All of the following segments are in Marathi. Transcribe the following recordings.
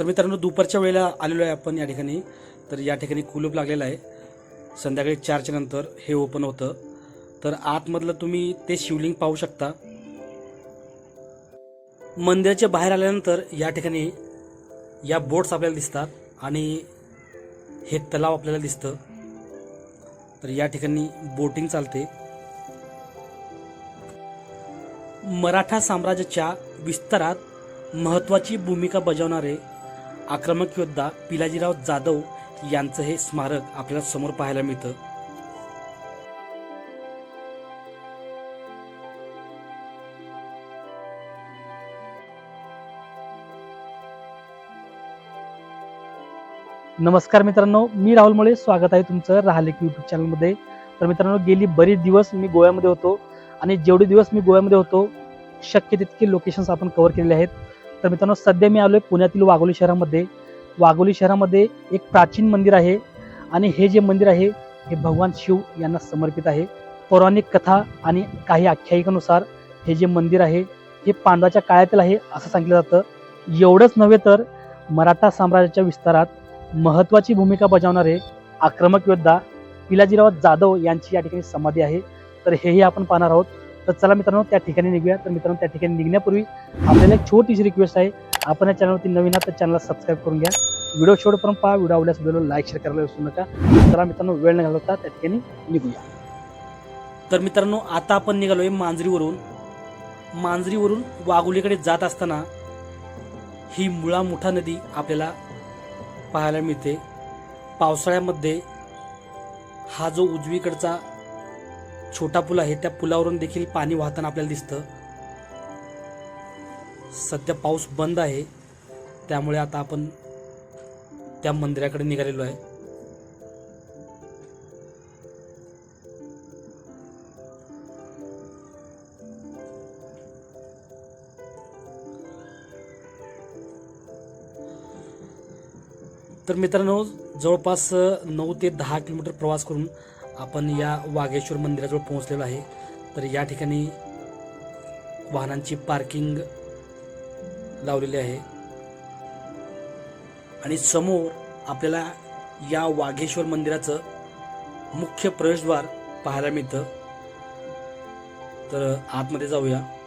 तर मित्रांनो दुपारच्या वेळेला आलेलो आहे आपण या ठिकाणी. तर या ठिकाणी कुलूप लागलेला आहे. संध्याकाळी चारच्या नंतर हे ओपन होतं. तर आतमधलं तुम्ही ते शिवलिंग पाहू शकता. मंदिराच्या बाहेर आल्यानंतर या ठिकाणी या बोट्स आपल्याला दिसतात आणि हे तलाव आपल्याला दिसतं. तर या ठिकाणी बोटिंग चालते. मराठा साम्राज्याच्या विस्तारात महत्त्वाची भूमिका बजावणारे आक्रमक योद्धा पिलाजीराव जाधव यांचं हे स्मारक आपल्याला समोर पाहायला मिळतं. नमस्कार मित्रांनो मी राहुल मुळे. स्वागत आहे तुमचं राहले चॅनल चॅनलमध्ये तर मित्रांनो गेली बरेच दिवस मी गोव्यामध्ये होतो आणि जेवढे दिवस मी गोव्यामध्ये होतो शक्य तितके लोकेशन्स आपण कव्हर केलेले आहेत. तर मित्रांनो सध्या मी आलो आहे पुण्यातील वाघोली शहरामध्ये. वाघोली शहरामध्ये एक प्राचीन मंदिर आहे आणि हे जे मंदिर आहे हे भगवान शिव यांना समर्पित आहे. पौराणिक कथा आणि काही आख्यायिकानुसार हे जे मंदिर आहे हे पांडवाच्या काळातील आहे असं सांगितलं जातं. एवढंच नव्हे तर मराठा साम्राज्याच्या विस्तारात महत्वाची भूमिका बजावणारे आक्रमक योद्धा पिलाजीराव जाधव यांची या ठिकाणी समाधी आहे. तर हेही आपण पाहणार आहोत. तर चला मित्रांनो त्या ठिकाणी निघूया. तर मित्रांनो त्या ठिकाणी निघण्यापूर्वी आपल्याला एक छोटीशी रिक्वेस्ट आहे. आपण या चॅनलवरती नवीन आहात तर चॅनलला सबस्क्राईब करून घ्या. व्हिडिओ शेवटपर्यंत पहा. व्हिडिओ आवडल्यास व्हिडिओला लाईक शेअर करायला विसरू नका. चला मित्रांनो वेळ न घालवता त्या ठिकाणी निघूया. तर मित्रांनो आता आपण निघालोय मांजरीवरून. मांजरीवरून वाघोलीकडे जात असताना ही मुळा मुठा नदी आपल्याला पाहायला मिळते. पावसाळ्यामध्ये हा जो उजवीकडचा छोटा पूल आहे त्या पुलावरून देखील पाणी वाहताना आपल्याला दिसतं. सध्या पाऊस बंद आहे त्यामुळे आता आपण त्या मंदिराकडे निघालेलो आहे. तर मित्रांनो जवळपास नऊ ते दहा किलोमीटर प्रवास करून आपण या वाघेश्वर मंदिराजवळ पोहोचलेलो आहे. तर या ठिकाणी वाहनांची पार्किंग लावलेली आहे. आणि समोर आपल्याला या वाघेश्वर मंदिराचं मुख्य प्रवेशद्वार पाहायला मिळतं. तर आतमध्ये जाऊया.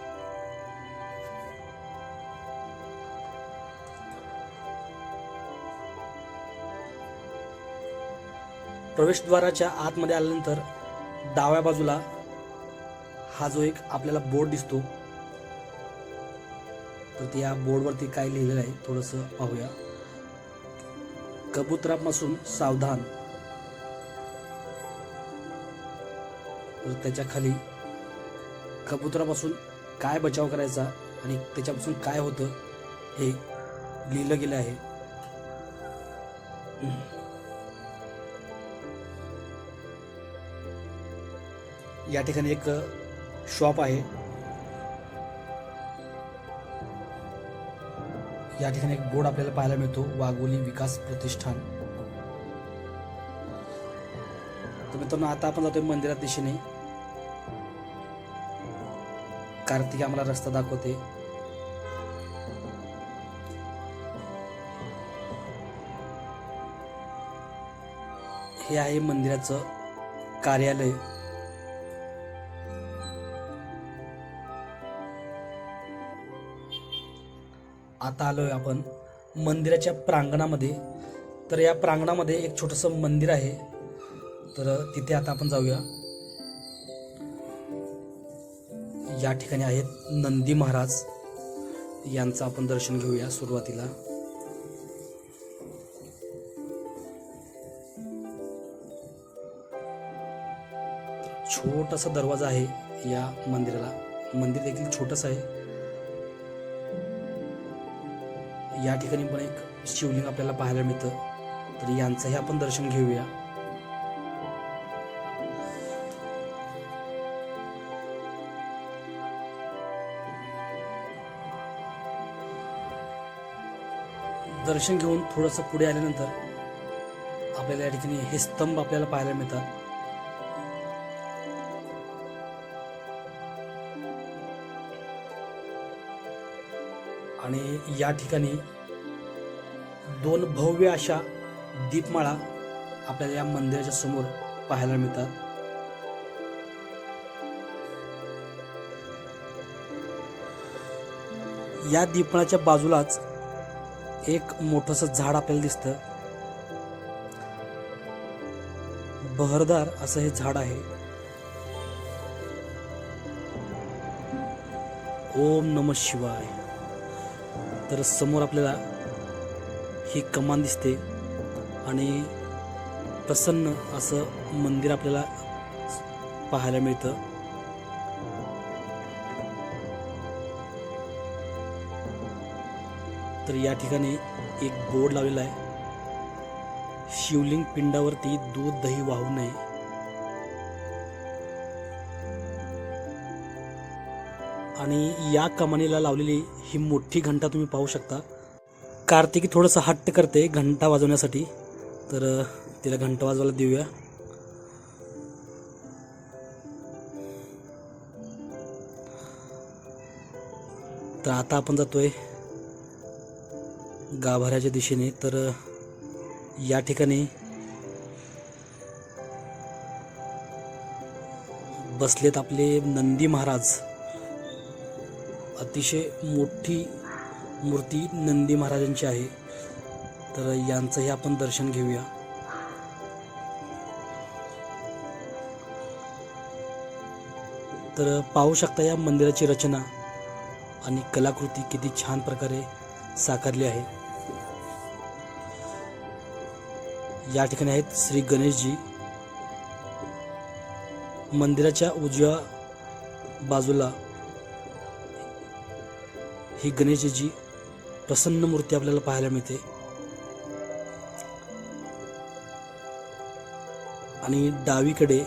प्रवेशद्वाराच्या आतमध्ये आल्यानंतर डाव्या बाजूला हा जो एक आपल्याला बोर्ड दिसतो तर त्या बोर्डवरती काय लिहिलेलं आहे थोडंसं पाहूया. कबुतरापासून सावधान. तर त्याच्याखाली कबुतरापासून काय बचाव करायचा आणि त्याच्यापासून काय होतं हे लिहिलं गेलं आहे. या ठिकाणी एक शॉप आहे. या ठिकाणी एक बोर्ड आपल्याला पाहायला मिळतो वाघोली विकास प्रतिष्ठान. तर मित्रांनो आता आपण जातोय मंदिरात दिशेने. कार्तिक आम्हाला रस्ता दाखवते. हे आहे मंदिराचं कार्यालय. आता आलोय आपण मंदिराच्या प्रांगणामध्ये. तर या प्रांगणामध्ये एक छोटंसं मंदिर आहे. तर तिथे आता आपण जाऊया. या ठिकाणी आहेत नंदी महाराज. यांचं आपण दर्शन घेऊया सुरुवातीला. छोटासा दरवाजा आहे या मंदिराला. मंदिर देखील छोटंसं आहे. या ठिकाणी पण एक शिवलिंग आपल्याला पाहायला मिळतं. तर यांचंही आपण दर्शन घेऊया. दर्शन घेऊन थोडंसं पुढे आल्यानंतर आपल्याला या ठिकाणी हे स्तंभ आपल्याला पाहायला मिळतात. आणि या ठिकाणी दोन भव्य अशा दीपमाळा आपल्याला या मंदिराच्या समोर पाहायला मिळतात. या दीपमाळाच्या बाजूलाच एक मोठस झाड आपल्याला दिसतं. बहरदार असं हे झाड आहे. ओम नम शिवाय. तर समोर आपल्याला ही कमान दिसते आणि प्रसन्न असं मंदिर आपल्याला पाहायला मिळतं. तर या ठिकाणी एक बोर्ड लावलेला आहे. शिवलिंग पिंडावरती दूध दही वाहू नये. आणि या कमानीला लावलेली ही मोठी घंटा तुम्ही पाहू शकता. कार्तिकी थोडंसं हट्ट करते घंटा वाजवण्यासाठी. तर तिला घंटा वाजवायला देऊया. तर आता आपण जातोय गाभाऱ्याच्या दिशेने. तर या ठिकाणी बसलेत आपले नंदी महाराज. अतिशय मोठी मूर्ती नंदी महाराजांची आहे. तर यांचंही आपण दर्शन घेऊया. तर पाहू शकता या मंदिराची रचना आणि कलाकृती किती छान प्रकारे साकारली आहे. या ठिकाणी आहेत श्री गणेशजी. मंदिराच्या उजव्या बाजूला ही गणेशजी प्रसन्न मूर्ती आपल्याला पाहायला मिळते. आणि डावीकडे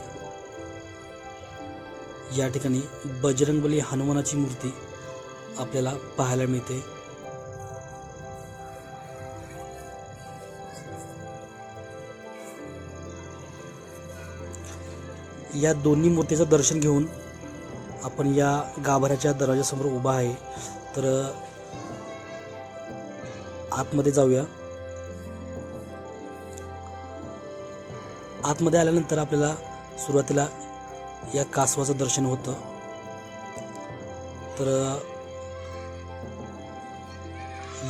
या ठिकाणी बजरंगबली हनुमानाची मूर्ती आपल्याला पाहायला मिळते. या दोन्ही मूर्तीचं दर्शन घेऊन आपण या गाभाऱ्याच्या दरवाजासमोर उभा आहे. तर आतमध्ये जाऊया. आतमध्ये आल्यानंतर आपल्याला सुरुवातीला या कासवाचं दर्शन होतं. तर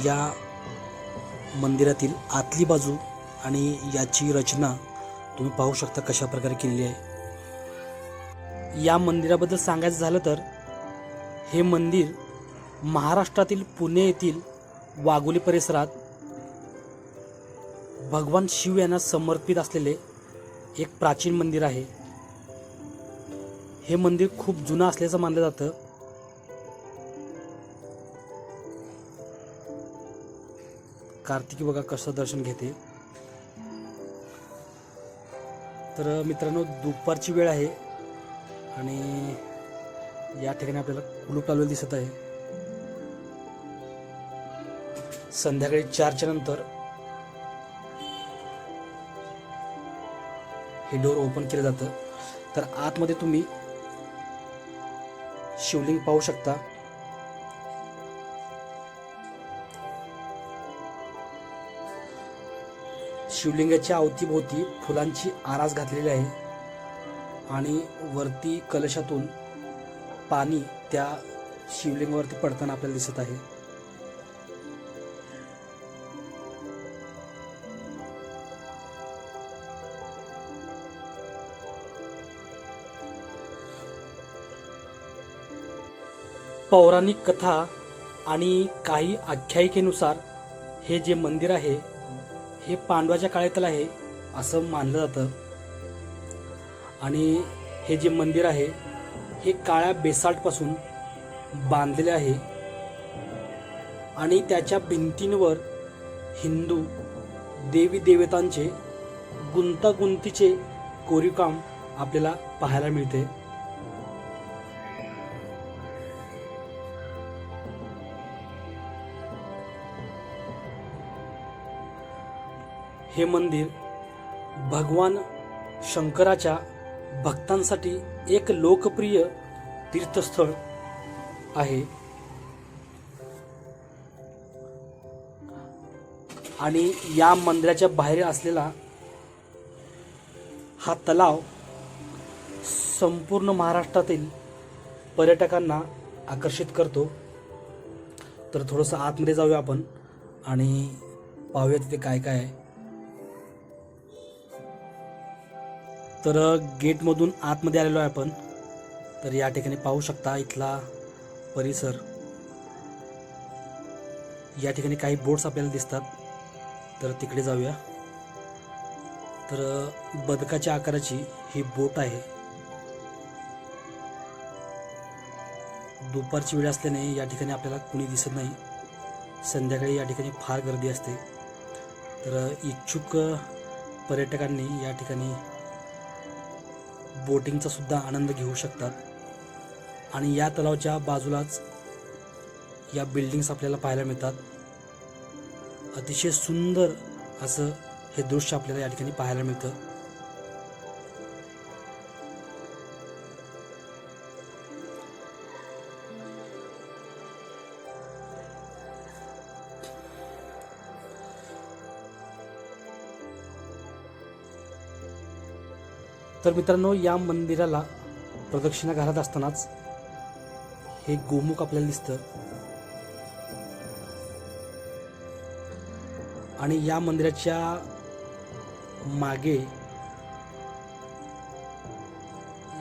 या मंदिरातील आतली बाजू आणि याची रचना तुम्ही पाहू शकता कशा प्रकारे केलेली आहे. या मंदिराबद्दल सांगायचं झालं तर हे मंदिर महाराष्ट्रातील पुणे येथील वाघोली परिसरात भगवान शिव यांना समर्पित असलेले एक प्राचीन मंदिर आहे. हे मंदिर खूप जुनं असल्याचं मानलं जातं. कार्तिकी बघा कसं दर्शन घेते. तर मित्रांनो दुपारची वेळ आहे आणि या ठिकाणी आपल्याला कुलूप लावलेलं दिसत आहे. संध्याकाळी चारच्या नंतर हे डोर ओपन केलं जातं. तर आतमध्ये तुम्ही शिवलिंग पाहू शकता. शिवलिंगाच्या अवतीभोवती फुलांची आरास घातलेली आहे आणि वरती कलशातून पाणी त्या शिवलिंगावरती पडताना आपल्याला दिसत आहे. पौराणिक कथा आणि काही आख्यायिकेनुसार हे जे मंदिर आहे हे पांडवाच्या काळातलं आहे असं मानलं जातं. आणि हे जे मंदिर आहे हे काळ्या बेसाल्टपासून बांधलेले आहे. आणि त्याच्या भिंतींवर हिंदू देवी देवतांचे गुंतागुंतीचे कोरीवकाम आपल्याला पाहायला मिळते. हे मंदिर भगवान शंकराच्या भक्तांसाठी एक लोकप्रिय तीर्थस्थळ आहे. आणि या मंदिराच्या बाहेर असलेला हा तलाव संपूर्ण महाराष्ट्रातील पर्यटकांना आकर्षित करतो. तर थोडंसं आतमध्ये जाऊया आपण आणि पाहूया तिथे काय काय आहे. तर गेटमधून आतमध्ये आलेलो आहे आपण. तर या ठिकाणी पाहू शकता इथला परिसर. या ठिकाणी काही बोट्स आपल्याला दिसतात. तर तिकडे जाऊया. तर बदकाच्या आकाराची ही बोट आहे. दुपारची वेळ असल्याने या ठिकाणी आपल्याला कुणी दिसत नाही. संध्याकाळी या ठिकाणी फार गर्दी असते. तर इच्छुक पर्यटकांनी या ठिकाणी बोटिंगचा सुद्धा आनंद घेऊ शकतात. आणि या तलावाच्या बाजूलाच या बिल्डिंग्स आपल्याला पाहायला मिळतात. अतिशय सुंदर असं हे दृश्य आपल्याला या ठिकाणी पाहायला मिळतं. तर मित्रांनो या मंदिराला प्रदक्षिणा घालत असतानाच हे गोमुख आपल्याला दिसतं. आणि या मंदिराच्या मागे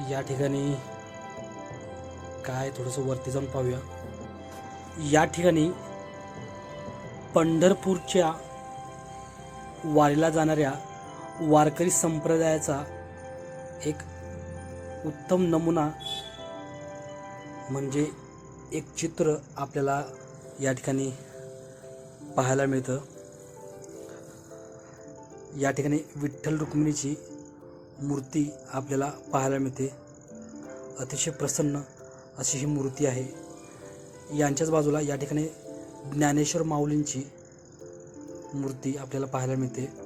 या ठिकाणी काय थोडंसं वरती जाऊन पाहूया. या ठिकाणी पंढरपूरच्या वारीला जाणाऱ्या वारकरी संप्रदायाचा एक उत्तम नमुना म्हणजे एक चित्र आपल्याला या ठिकाणी पाहायला मिळतं. या ठिकाणी विठ्ठल रुक्मिणीची मूर्ती आपल्याला पाहायला मिळते. अतिशय प्रसन्न अशी ही मूर्ती आहे. यांच्याच बाजूला या ठिकाणी ज्ञानेश्वर माऊलींची मूर्ती आपल्याला पाहायला मिळते.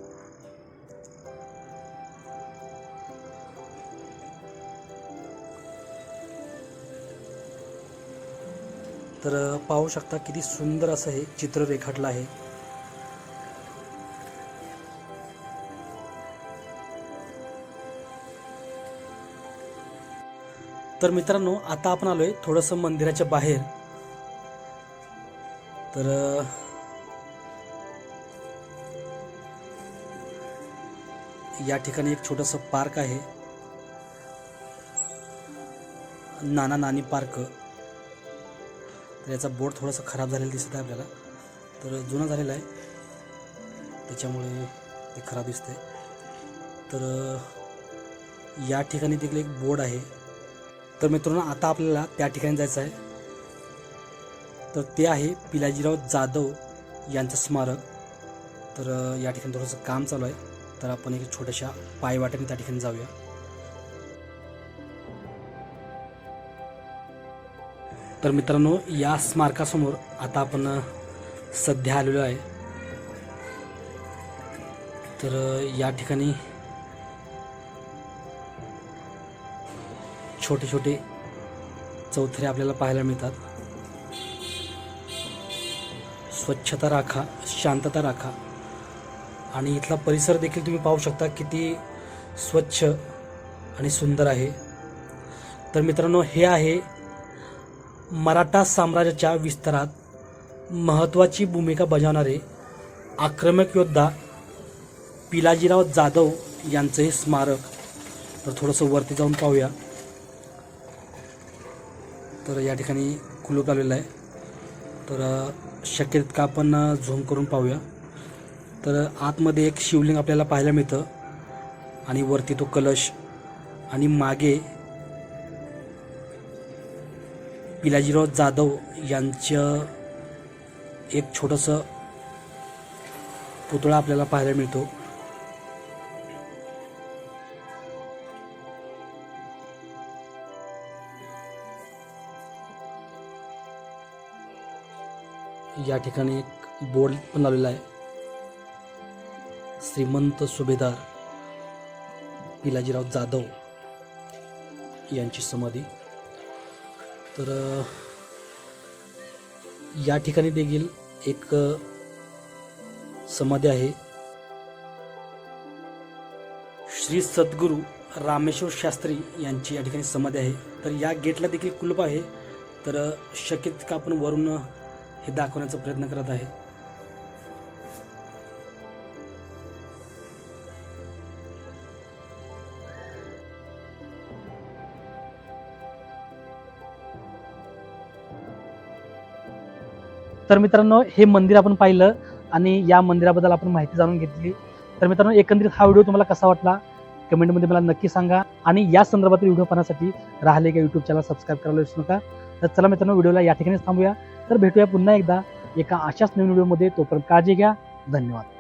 तर पाहू शकता किती सुंदर असं हे चित्र रेखाटलं आहे. तर मित्रांनो आता आपण आलोय थोडंसं मंदिराच्या बाहेर. तर या ठिकाणी एक छोटंसं पार्क आहे. नाना नानी पार्क. तर याचा बोर्ड थोडासा खराब झालेला दिसत आहे आपल्याला. तर जुना झालेला आहे. त्याच्यामुळे ते खराब दिसतंय. तर या ठिकाणी देखील एक बोर्ड आहे. तर मित्रांनो आता आपल्याला त्या ठिकाणी जायचं आहे. तर ते आहे पिलाजीराव जाधव यांचं स्मारक. तर या ठिकाणी थोडंसं काम चालू आहे. तर आपण एक छोट्याशा पायवाट्याने त्या ठिकाणी जाऊया. तर मित्रांनो या स्मारकासमोर आता आपण सध्या आलेलो आहे. तर या ठिकाणी छोटे छोटे चौथरे आपल्याला पाहायला मिळतात. स्वच्छता राखा शांतता राखा. आणि इथला परिसर देखील तुम्ही पाहू शकता किती स्वच्छ आणि सुंदर आहे. तर मित्रांनो हे आहे मराठा साम्राज्याच्या विस्तारात महत्त्वाची भूमिका बजावणारे आक्रमक योद्धा पिलाजीराव जाधव यांचं हे स्मारक. तर थोडंसं वरती जाऊन पाहूया. तर या ठिकाणी कुलूप आलेलं आहे. तर शक्य तितकं आपण झूम करून पाहूया. तर आतमध्ये एक शिवलिंग आपल्याला पाहायला मिळतं. आणि वरती तो कलश. आणि मागे पिलाजीराव जाधव यांचं एक छोटंसं पुतळा आपल्याला पाहायला मिळतो. या ठिकाणी एक बोर्ड पण लावलेला आहे. श्रीमंत सुभेदार पिलाजीराव जाधव यांची समाधी. तर या ठिकाणी देखील एक समाधी आहे. श्री सद्गुरू रामेश्वर शास्त्री यांची या ठिकाणी समाधी आहे. तर या गेटला देखील कुलूप आहे. तर शक्य तितकं आपण वरून हे दाखवण्याचा प्रयत्न करत आहे. तर मित्रांनो हे मंदिर आपण पाहिलं आणि या मंदिराबद्दल आपण माहिती जाणून घेतली. तर मित्रांनो एकंदरीत हा व्हिडिओ तुम्हाला कसा वाटला? कमेंटमध्ये मला नक्की सांगा. आणि या संदर्भातील व्हिडिओ पाहण्यासाठी राहिले का युट्यूब चॅनल सबस्क्राईब करायला विसरू नका. तर चला मित्रांनो व्हिडिओला या ठिकाणीच थांबूया. तर भेटूया पुन्हा एकदा. एका अशाच नवीन व्हिडिओमध्ये. तोपर्यंत काळजी घ्या. धन्यवाद.